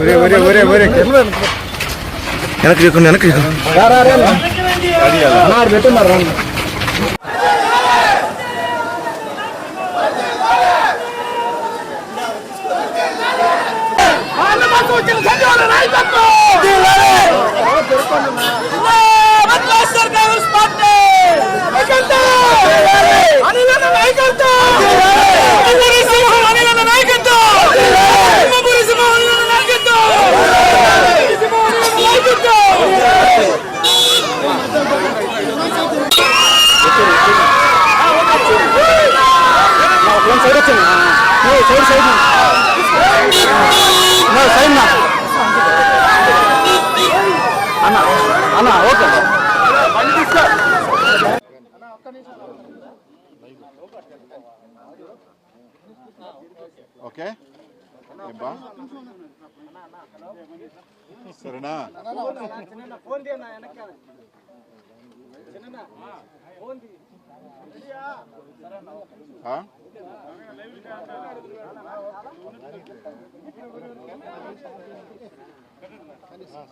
ஒரே ஒரே ஒரே ஒரே. எனக்கு இருக்கணும் எனக்கு இருக்கணும் யார் யார் நான் வெட்டு மாறேன் பெருப்பான ఒరే ఒరే వెనక్కి దిక్కు వెనక్కి దిక్కు ఓకే ఏబ్బా సరేనా ఆ?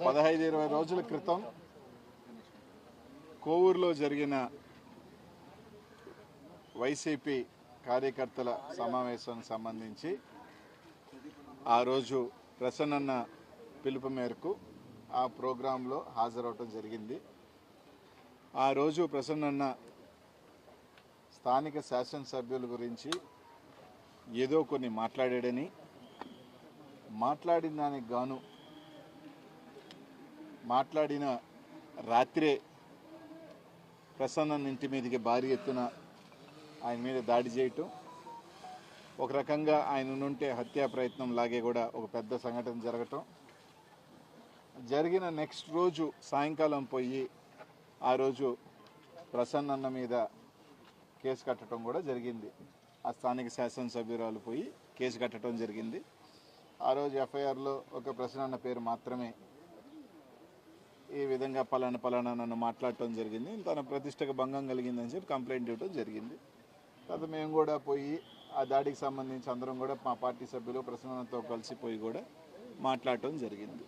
పదహైదు ఇరవై రోజుల క్రితం కోవూరులో జరిగిన వైసీపీ కార్యకర్తల సమావేశానికి సంబంధించి ఆ రోజు ప్రసన్నన్న పిలుపు మేరకు ఆ ప్రోగ్రాంలో హాజరవటం జరిగింది. ఆ రోజు ప్రసన్నన్న స్థానిక శాసనసభ్యుల గురించి ఏదో కొన్ని మాట్లాడాడని. మాట్లాడిన దానికి గాను మాట్లాడిన రాత్రే ప్రసన్న ఇంటి మీదకి భారీ ఎత్తున ఆయన మీద దాడి చేయటం ఒక రకంగా ఆయన నుంటే హత్యా ప్రయత్నం లాగే కూడా ఒక పెద్ద సంఘటన జరగటం. జరిగిన నెక్స్ట్ రోజు సాయంకాలం పోయి ఆ రోజు ప్రసన్నన్న మీద కేసు కట్టడం కూడా జరిగింది. ఆ స్థానిక శాసనసభ్యురాలు పోయి కేసు కట్టడం జరిగింది. ఆ రోజు ఎఫ్ఐఆర్లో ఒక ప్రసన్నన్న పేరు మాత్రమే ఈ విధంగా పలానా పలానా నన్ను మాట్లాడటం జరిగింది. తన ప్రతిష్టకు భంగం కలిగిందని చెప్పి కంప్లైంట్ ఇవ్వడం జరిగింది. తర్వాత మేము కూడా పోయి ఆ దాడికి సంబంధించి అందరం కూడా మా పార్టీ సభ్యులు ప్రసన్నతో కలిసి పోయి కూడా మాట్లాడటం జరిగింది.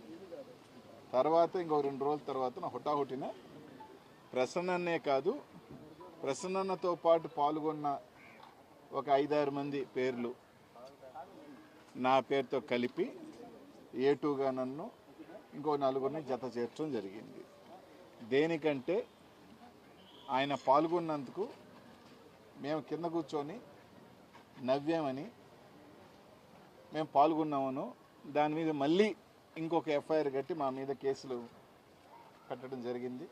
తర్వాత ఇంకో రెండు రోజుల తర్వాత నా హుటాహుటిన ప్రసన్ననే కాదు ప్రసన్నతో పాటు పాల్గొన్న ఒక ఐదారు మంది పేర్లు నా పేరుతో కలిపి ఏటూగా నన్ను ఇంకో నలుగురిని జత చేర్చడం జరిగింది. దేనికంటే ఆయన పాల్గొన్నందుకు మేము కింద కూర్చొని నవ్వామని మేము పాల్గొన్నామను. దాని మీద మళ్ళీ ఇంకొక ఎఫ్ఐఆర్ కట్టి మా మీద కేసులు కట్టడం జరిగింది.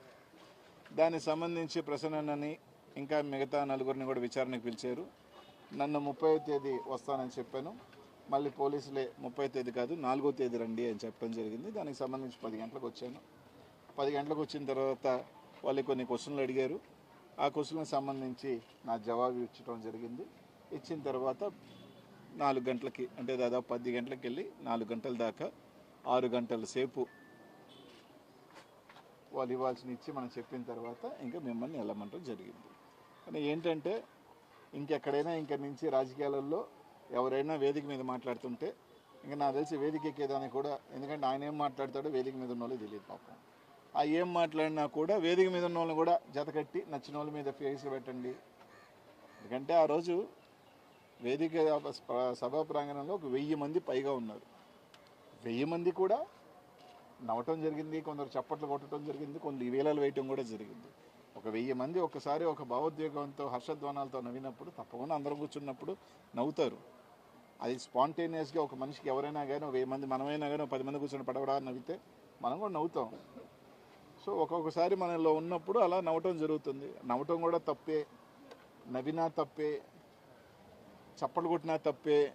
దానికి సంబంధించి ప్రసన్నని ఇంకా మిగతా నలుగురిని కూడా విచారణకు పిలిచారు. నన్ను ముప్పై తేదీ వస్తానని చెప్పాను. మళ్ళీ పోలీసులే ముప్పై తేదీ కాదు నాలుగో తేదీ రండి అని చెప్పడం జరిగింది. దానికి సంబంధించి పది గంటలకు వచ్చాను. పది గంటలకు వచ్చిన తర్వాత వాళ్ళు కొన్ని క్వశ్చన్లు అడిగారు. ఆ క్వశ్చన్లకు సంబంధించి నా జవాబు ఇచ్చడం జరిగింది. ఇచ్చిన తర్వాత నాలుగు గంటలకి అంటే దాదాపు పది గంటలకు వెళ్ళి నాలుగు గంటల దాకా ఆరు గంటల సేపు వాళ్ళు ఇవ్వాల్సిన ఇచ్చి మనం చెప్పిన తర్వాత ఇంకా మిమ్మల్ని వెళ్ళమంటం జరిగింది. కానీ ఏంటంటే ఇంకెక్కడైనా ఇంక నుంచి రాజకీయాలలో ఎవరైనా వేదిక మీద మాట్లాడుతుంటే ఇంకా నాకు తెలిసి వేదిక ఎక్కేదానికి కూడా ఎందుకంటే ఆయన ఏం మాట్లాడతాడో వేదిక మీద ఉన్న వాళ్ళకి తెలియదు పాపం. ఆ ఏం మాట్లాడినా కూడా వేదిక మీద ఉన్న వాళ్ళని కూడా జతకట్టి నచ్చిన వాళ్ళ మీద ఫేస్ పెట్టండి. ఎందుకంటే ఆ రోజు వేదిక సభా ప్రాంగణంలో ఒక వెయ్యి మంది పైగా ఉన్నారు. వెయ్యి మంది కూడా నవ్వటం జరిగింది కొందరు చప్పట్లు కొట్టడం జరిగింది కొన్ని వేలాలు వేయటం కూడా జరిగింది. ఒక వెయ్యి మంది ఒకసారి ఒక భావోద్వేగంతో హర్షధ్వానాలతో నవ్వినప్పుడు తప్పకుండా అందరం కూర్చున్నప్పుడు నవ్వుతారు. అది స్పాంటేనియస్గా ఒక మనిషికి ఎవరైనా కానీ వెయ్యి మంది మనమైనా కానీ పది మంది కూర్చొని పడవడా నవ్వితే మనం కూడా నవ్వుతాం. సో ఒక్కొక్కసారి మనలో ఉన్నప్పుడు అలా నవ్వటం జరుగుతుంది. నవ్వటం కూడా తప్పే. నవ్వినా తప్పే. చప్పట్లు కొట్టినా తప్పే.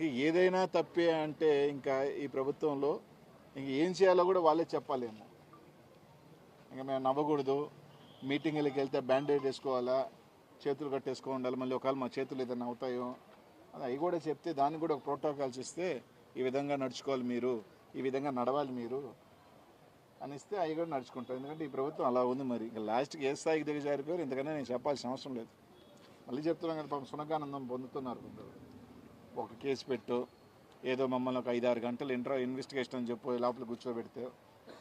ఏదైనా తప్పే అంటే ఇంకా ఈ ప్రభుత్వంలో ఇంక ఏం చేయాలో కూడా వాళ్ళే చెప్పాలేమో ఇంకా మేము నవ్వకూడదు. మీటింగ్లకి వెళ్తే బ్యాండేజ్ వేసుకోవాలా? చేతులు కట్టేసుకో ఉండాలి? మళ్ళీ ఒకవేళ మా చేతులు ఏదైనా అవుతాయో? అవి కూడా చెప్తే దానికి కూడా ఒక ప్రోటోకాల్స్ ఇస్తే ఈ విధంగా నడుచుకోవాలి మీరు ఈ విధంగా నడవాలి మీరు అని ఇస్తే అవి కూడా నడుచుకుంటారు. ఎందుకంటే ఈ ప్రభుత్వం అలా ఉంది మరి. ఇంకా లాస్ట్కి ఏ స్థాయికి దిగజారిపోయారు ఇంతకన్నా నేను చెప్పాల్సిన అవసరం లేదు. మళ్ళీ చెప్తున్నాం కదా పాపం సునకానందం పొందుతున్నారు కొందరు. ఒక కేసు పెట్టు ఏదో మమ్మల్ని ఒక ఐదు ఆరు గంటలు ఇంటర్ ఇన్వెస్టిగేషన్ అని చెప్పి లోపల కూర్చోబెడితే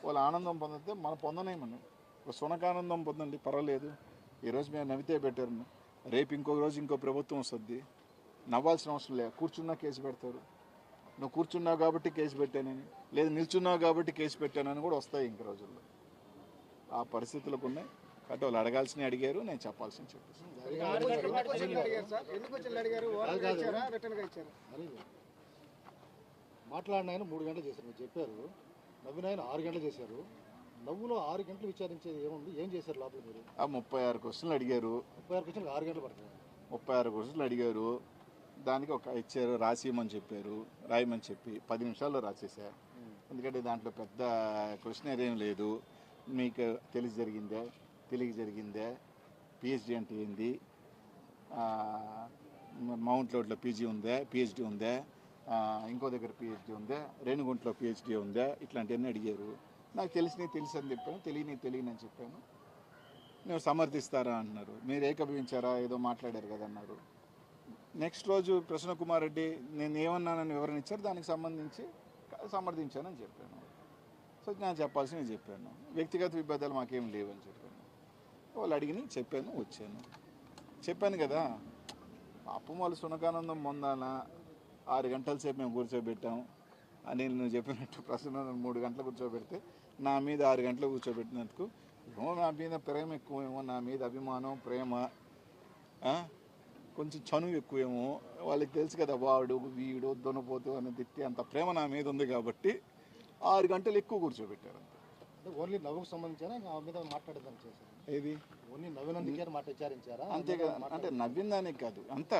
వాళ్ళు ఆనందం పొందితే మనం పొందనే ఒక సునకానందం పొందండి పర్వాలేదు. ఈరోజు మేము నవ్వితే పెట్టారు రేపు ఇంకో రోజు ఇంకో ప్రభుత్వం వస్తుంది. నవ్వాల్సిన అవసరం లేదు. కూర్చున్నా కేసు పెడతారు. నువ్వు కూర్చున్నావు కాబట్టి కేసు పెట్టానని లేదు నిల్చున్నావు కాబట్టి కేసు పెట్టానని కూడా వస్తాయి ఇంక రోజుల్లో. ఆ పరిస్థితులకు ఉన్నాయి. కాబట్టి వాళ్ళు అడగాల్సినవి అడిగారు నేను చెప్పాల్సింది చెప్పేసి ఎందుకు వచ్చి అడిగారు ఓరల్గా ఇచ్చారా? రిటర్న్గా ఇచ్చారా? మాట్లాడిన ఆయన మూడు గంటలు చేశారు. మీరు చెప్పారు. నవ్విన ఆయన ఆరు గంటలు చేశారు. నవ్వులో ఆరు గంటలు విచారించేది ఏముంది? ఏం చేశారు లోపల మీరు? ఆ ముప్పై ఆరు క్వశ్చన్లు అడిగారు. ముప్పై ఆరు క్వశ్చన్లు ఆరు గంటలు పడుతుంది. ముప్పై ఆరు క్వశ్చన్లు అడిగారు. దానికి ఒక ఇచ్చారు రాసియమని చెప్పారు రాయమని చెప్పి పది నిమిషాల్లో రాసేసా. ఎందుకంటే దాంట్లో పెద్ద క్వశ్చన్ ఏం లేదు. మీకు తెలిసి జరిగిందే తెలియక జరిగిందే. పిహెచ్డి అంటే ఏంది? మౌంట్ రోడ్లో పీజీ ఉందా పిహెచ్డి ఉందా. ఇంకో దగ్గర పిహెచ్డి ఉందా రేణిగుంటలో పిహెచ్డి ఉందా. ఇట్లాంటివన్నీ అడిగారు. నాకు తెలిసినవి తెలుసు అని చెప్పాను తెలియని తెలియని అని చెప్పాను. నేను సమర్థిస్తారా? అన్నారు. మీరు ఏకభవించారా? ఏదో మాట్లాడారు కదా అన్నారు. నెక్స్ట్ రోజు ప్రసన్న కుమార్ రెడ్డి నేను ఏమన్నానని వివరణ ఇచ్చారు దానికి సంబంధించి సమర్థించానని చెప్పాను. సో నేను చెప్పాల్సింది చెప్పాను. వ్యక్తిగత విభేదాలు మాకేం లేవని చెప్పాను. వాళ్ళు అడిగిన చెప్పాను వచ్చాను. చెప్పాను కదా అప్పు వాళ్ళు సునకానందం పొందాలా? ఆరు గంటల సేపు మేము కూర్చోబెట్టాము అని నువ్వు చెప్పినట్టు ప్రసన్న మూడు గంటలు కూర్చోబెడితే నా మీద ఆరు గంటలు కూర్చోబెట్టినందుకు ఏమో నా మీద ప్రేమ ఎక్కువేమో నా మీద అభిమానం ప్రేమ? కొంచెం చనువు ఎక్కువేమో వాళ్ళకి తెలుసు కదా వాడు వీడు దొనపోతు అని తిట్టి అంత ప్రేమ నా మీద ఉంది కాబట్టి ఆరు గంటలు ఎక్కువ కూర్చోబెట్టారు ఓన్లీ నవ్వుకు చేశారు? ఏది? ఓన్లీ నవ్వినందుకే మాట విచారించారా అంతే కదా. అంటే నవ్విందానికి కాదు అంతా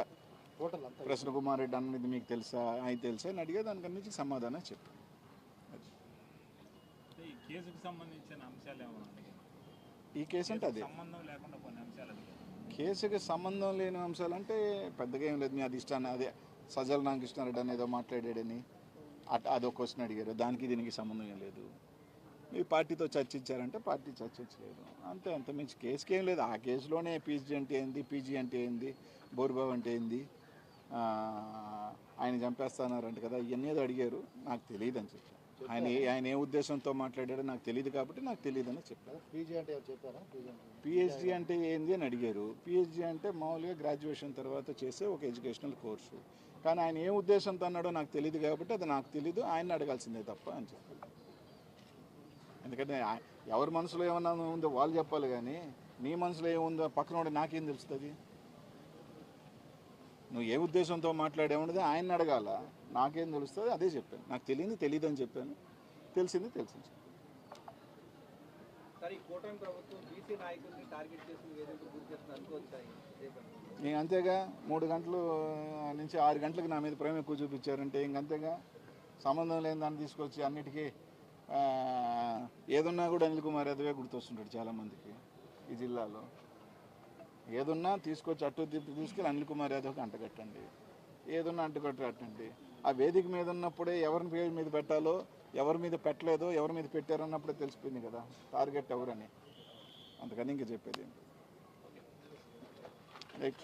ప్రసన్న కుమార్ రెడ్డి అన్నది మీకు తెలుసా? ఆయన తెలుసా? అని అడిగే దానికి నుంచి సమాధానం చెప్పాను. ఈ కేసుకు సంబంధించిన అంశాలు ఏమైనా ఉన్నాయి? ఈ కేసు అంటే అదే. సంబంధం లేకుండా కొన్ని అంశాలు అడిగారు. కేసుకి సంబంధం లేని అంశాలు అంటే పెద్దగా ఏం లేదు. మీ అధిష్టానం అదే సజల్ రామకృష్ణారెడ్డి అని ఏదో మాట్లాడాడని అట్ అదొక క్వశ్చన్ అడిగారు. దానికి దీనికి సంబంధం ఏం లేదు. మీ పార్టీతో చర్చించారంటే పార్టీ చర్చించలేదు. అంతే అంత. మించి కేసుకి ఏం లేదు. ఆ కేసులోనే పీజీ అంటే ఏంది? పీజీ అంటే ఏంది? బోర్బాబు అంటే ఏంది? ఆయన చంపేస్తానారంట కదా ఇవన్నీ అడిగారు. నాకు తెలియదు అని చెప్పాను ఆయన ఏ- ఆయన ఏ ఉద్దేశంతో మాట్లాడాడో నాకు తెలియదు కాబట్టి నాకు పీజీ అంటే ఎవరు చెప్పారా? పీజీ అంటే పిహెచ్డి అంటే ఏంది అని అడిగారు. పిహెచ్డి అంటే మామూలుగా గ్రాడ్యుయేషన్ తర్వాత చేసే ఒక ఎడ్యుకేషనల్ కోర్సు కానీ ఆయన ఏ ఉద్దేశంతో అన్నాడో నాకు తెలియదు కాబట్టి అది నాకు తెలియదు ఆయన అడగాల్సిందే తప్ప అని చెప్పారు ఎందుకంటే ఎవరి మనసులో ఏమన్నా ఉందో వాళ్ళు చెప్పాలి కానీ నీ మనసులో ఏముందో పక్కన నాకేం తెలుస్తుంది? నువ్వు ఏ ఉద్దేశంతో మాట్లాడేమున్నది ఆయన అడగాల? నాకేం తెలుస్తుంది? అదే చెప్పాను. నాకు తెలియంది తెలియదు అని చెప్పాను. తెలిసింది తెలిసింది. నేను అంతేగా? మూడు గంటలు నుంచి ఆరు గంటలకు నా మీద ప్రేమ ఎక్కువ చూపించారంటే ఇంక అంతేగా? సంబంధం లేని దాన్ని తీసుకొచ్చి అన్నిటికీ ఏదున్నా కూడా అనిల్ కుమార్ యాదవే గుర్తొస్తుంటాడు చాలామందికి ఈ జిల్లాలో. ఏదున్నా తీసుకొచ్చి అటు తిప్పి తీసుకెళ్ళి అనిల్ కుమార్ యాదవ్కి అంటగట్టండి ఏదున్నా అంటగట్టండి ఆ వేదిక మీద ఉన్నప్పుడే ఎవరిని పేరు మీద పెట్టాలో ఎవరి మీద పెట్టలేదో ఎవరి మీద పెట్టారన్నప్పుడే తెలిసిపోయింది కదా. టార్గెట్ ఎవరని. అందుకని ఇంకా చెప్పేది రైట్